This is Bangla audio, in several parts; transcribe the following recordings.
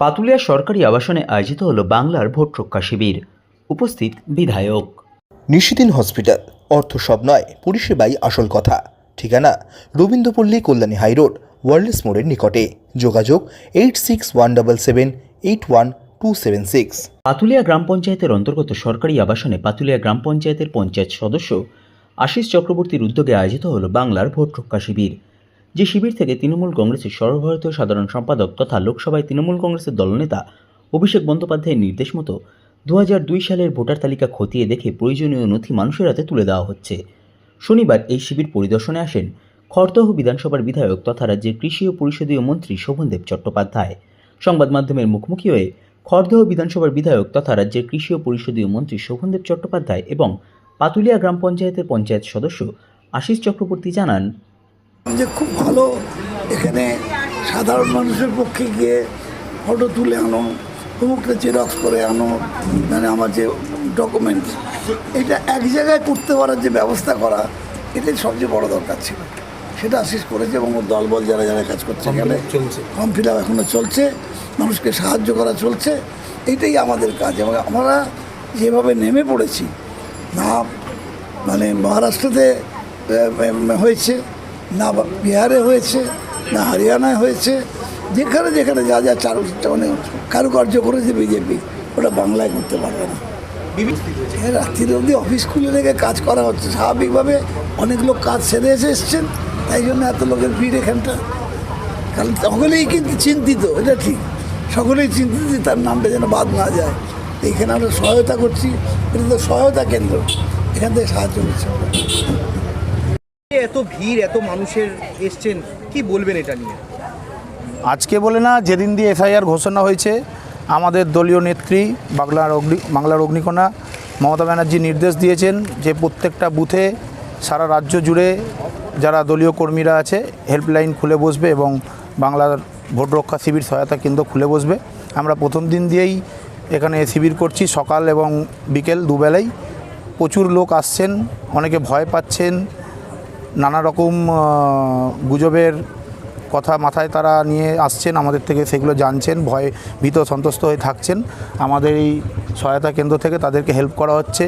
পাতুলিয়া সরকারি আবাসনে আয়োজিত হলো বাংলার ভোট রক্ষা শিবির। উপস্থিত বিধায়ক। নিশিদিন হসপিটাল অর্থ সব নয় পরিষেবাই আসল কথা। ঠিকানা রবীন্দ্রপল্লী কল্যাণী হাইরোড ওয়ার্ল্ডস মোড়ের নিকটে। যোগাযোগ eight six one double seven eight one two seven six Patulia গ্রাম পঞ্চায়েতের অন্তর্গত সরকারি আবাসনে পাতুলিয়া গ্রাম পঞ্চায়েতের পঞ্চায়েত সদস্য আশিস চক্রবর্তীর উদ্যোগে আয়োজিত হলো বাংলার ভোট রক্ষা শিবির। যে শিবির থেকে তৃণমূল কংগ্রেসের সর্বভারতীয় সাধারণ সম্পাদক তথা লোকসভায় তৃণমূল কংগ্রেসের দলনেতা অভিষেক বন্দ্যোপাধ্যায়ের নির্দেশ মতো দু দুই সালের ভোটার তালিকা খতিয়ে দেখে প্রয়োজনীয় নথি মানুষের হাতে তুলে দেওয়া হচ্ছে। শনিবার এই শিবির পরিদর্শনে আসেন খড়দহ বিধানসভার বিধায়ক তথা রাজ্যের কৃষি ও পরিষদীয় মন্ত্রী শোভনদেব চট্টোপাধ্যায়। সংবাদ মাধ্যমের মুখোমুখি হয়ে খড়দহ বিধানসভার বিধায়ক তথা রাজ্যের কৃষি ও পরিষদীয় মন্ত্রী শোভনদেব চট্টোপাধ্যায় এবং পাতুলিয়া গ্রাম পঞ্চায়েতের পঞ্চায়েত সদস্য আশিস চক্রবর্তী জানান যে খুব ভালো এখানে সাধারণ মানুষের পক্ষে গিয়ে ফটো তুলে আনো অমুকটা জেরক্স করে আনো মানে আমার যে ডকুমেন্টস এটা এক জায়গায় করতে পারার যে ব্যবস্থা করা এটাই সবচেয়ে বড় দরকার ছিল। সেটা আশিস করেছে এবং ওর দলবল যারা যারা কাজ করছে এখানে ফর্ম ফিল আপ এখনও চলছে মানুষকে সাহায্য করা চলছে এটাই আমাদের কাজ। এবং আমরা যেভাবে নেমে পড়েছি না মানে মহারাষ্ট্রতে হয়েছে না বিহারে হয়েছে, না হরিয়ানায় হয়েছে, যেখানে যেখানে যা যা চারু মানে কারুকার্য করেছে বিজেপি, ওটা বাংলায় করতে পারবে না। রাত্রির অবধি অফিস খুলে রেখে কাজ করা হচ্ছে। স্বাভাবিকভাবে অনেক লোক কাজ সেরে এসে এসছেন, তাই জন্য এত লোকের ভিড় এখানটা। কারণ সকলেই কিন্তু চিন্তিত, এটা ঠিক। সকলেই চিন্তিত যে তার নামটা যেন বাদ না যায়। এখানে আমরা সহায়তা করছি, এটা তো সহায়তা কেন্দ্র। এখান থেকে সাহায্য করছি। এত ভিড়, এত মানুষের এসছেন, কি বলবেন এটা নিয়ে? আজকে বলে না, যেদিন দিয়ে এফআইআর ঘোষণা হয়েছে, আমাদের দলীয় নেত্রী বাংলার অগ্নি, বাংলার অগ্নিকণা মমতা ব্যানার্জি নির্দেশ দিয়েছেন যে প্রত্যেকটা বুথে সারা রাজ্য জুড়ে যারা দলীয় কর্মীরা আছে, হেল্পলাইন খুলে বসবে এবং বাংলার ভোট রক্ষা শিবির সহায়তা কেন্দ্র খুলে বসবে। আমরা প্রথম দিন দিয়েই এখানে শিবির করছি, সকাল এবং বিকেল দুবেলাই। প্রচুর লোক আসছেন, অনেকে ভয় পাচ্ছেন নানা রকম গুজবের কথা মাথায় তারা নিয়ে আসছেন, আমাদের থেকে সেগুলো জানছেন, ভয় ভীত সন্তুষ্ট হয়ে থাকছেন। আমাদের এই সহায়তা কেন্দ্র থেকে তাদেরকে হেল্প করা হচ্ছে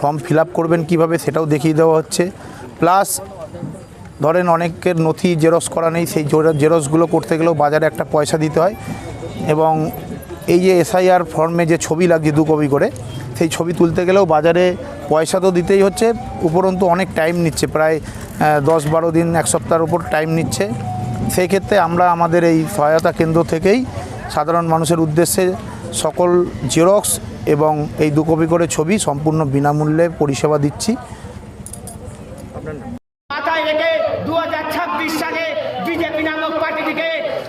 ফর্ম ফিল করবেন কীভাবে সেটাও দেখিয়ে দেওয়া হচ্ছে। প্লাস ধরেন অনেকের নথি জেরক্স করা নেই, সেই জেরক্সগুলো করতে গেলেও বাজারে একটা পয়সা দিতে হয় এবং এই যে এসআইআর ফর্মে যে ছবি লাগছে দু কপি করে, সেই ছবি তুলতে গেলেও বাজারে পয়সা তো দিতেই হচ্ছে, উপরন্তু অনেক টাইম নিচ্ছে, প্রায় দশ বারো দিন, এক সপ্তাহের উপর টাইম নিচ্ছে। সেই ক্ষেত্রে আমরা আমাদের এই সহায়তা কেন্দ্র থেকেই সাধারণ মানুষের উদ্দেশ্যে সকল জেরক্স এবং এই দু কপি করে ছবি সম্পূর্ণ বিনামূল্যে পরিষেবা দিচ্ছি।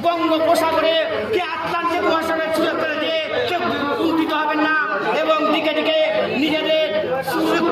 বঙ্গোপসাগরে, কে আটলান্টিক মহাসাগরে